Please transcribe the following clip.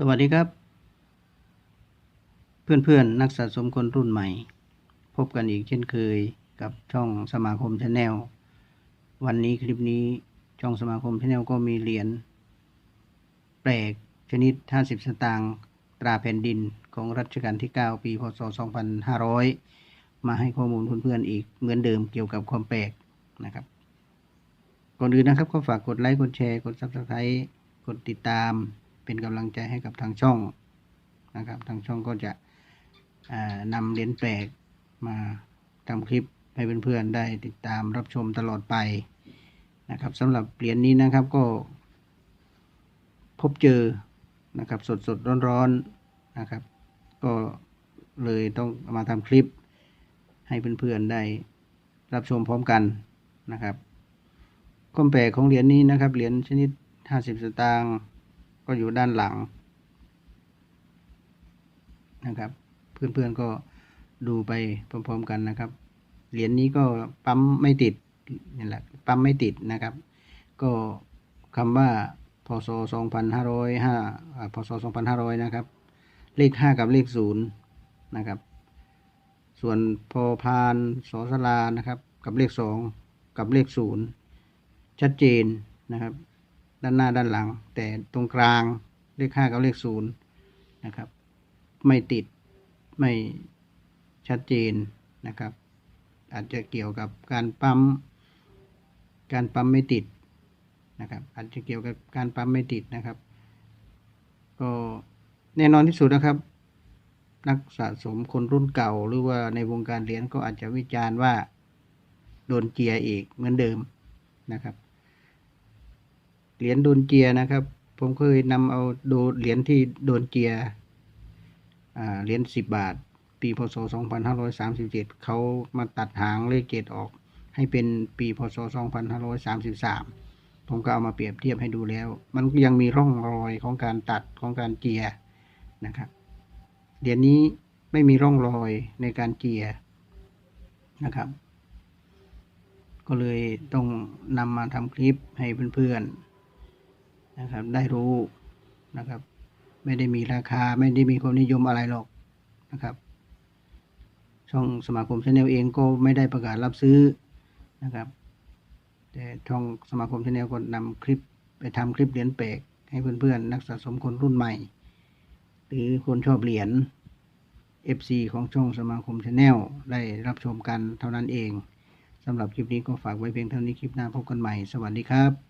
สวัสดีครับ เพื่อนๆ นักสะสมคนรุ่นใหม่ พบกันอีกเช่นเคยกับช่องสมาคมชาแนลวันนี้คลิปนี้ช่องสมาคมชาแนลก็มีเหรียญแปลกชนิด 50 สตางค์ตราแผ่นดินของรัชกาลที่ 9 ปีพศ 2500 มาให้ข้อมูลเพื่อนๆอีกเหมือนเดิมเกี่ยวกับความแปลกนะครับก่อนอื่นนะครับก็ฝากกดไลค์กดแชร์กด Subscribe กดติดตาม เป็นกำลังใจให้กับทางช่องนะครับ ทางช่องก็จะอ่านำเหรียญแปลกมาทำคลิปให้เพื่อนๆได้ติดตามรับชมตลอดไปนะครับสำหรับเหรียญนี้นะครับก็ พบเจอนะครับสดสดร้อนๆนะครับ ก็เลยต้องมาทำคลิปให้เพื่อนๆได้รับชมพร้อมกันนะครับความแปลกของเหรียญนี้นะครับเหรียญชนิด 50 สตางค์ ก็อยู่ด้านหลังนะครับ เพื่อนๆก็ดูไปพร้อมๆกันนะครับ เหรียญนี้ก็ปั๊มไม่ติดนี่แหละปั๊มไม่ติดนะครับ ก็คำว่าพศ2505อ่าพศ2500 นะครับ เลข 5 กับเลข 0 นะครับ ส่วนพอพานสอสลานะครับ กับเลข 2 กับเลข 0 ชัดเจนนะครับ ด้านหน้าด้านหลัง แต่ตรงกลางเลข5กับเลข0นะครับ ไม่ติดไม่ชัดเจนนะครับ อาจจะเกี่ยวกับการปั๊ม การปั๊มไม่ติดนะครับ อาจจะเกี่ยวกับการปั๊มไม่ติดนะครับ ก็แน่นอนที่สุดนะครับ นักสะสมคนรุ่นเก่า หรือว่าในวงการเหรียญก็อาจจะวิจารณ์ว่าโดนเจียอีกเหมือนเดิมนะครับ เหรียญโดนเจียนะครับ ผมเคยนำเอาโดเหรียญที่โดนเจียเหรียญสิบบาท ปีพศ 2537 เขามาตัดหางเลขเกตออกให้เป็นปีพศ 2533 ผมก็เอามาเปรียบเทียบให้ดูแล้ว มันยังมีร่องรอยของการตัดของการเจียนะครับเหรียญนี้ไม่มีร่องรอยในการเจียนะครับ ก็เลยต้องนำมาทำคลิปให้เพื่อนๆ นะครับ ได้รู้นะครับ ไม่ได้มีราคาไม่ได้มีความนิยมอะไรหรอกนะครับ ช่องสมาคมชาแนลเองก็ไม่ได้ประกาศรับซื้อนะครับ แต่ช่องสมาคมชาแนลก็นำคลิปไปทำคลิปเหรียญแปลกให้เพื่อนๆ นักสะสมคนรุ่นใหม่ หรือคนชอบเหรียญ FC ของช่องสมาคมชาแนลได้รับชมกันเท่านั้นเองสำหรับคลิปนี้ก็ฝากไว้เพียงเท่านี้คลิปหน้าพบกันใหม่ สวัสดีครับ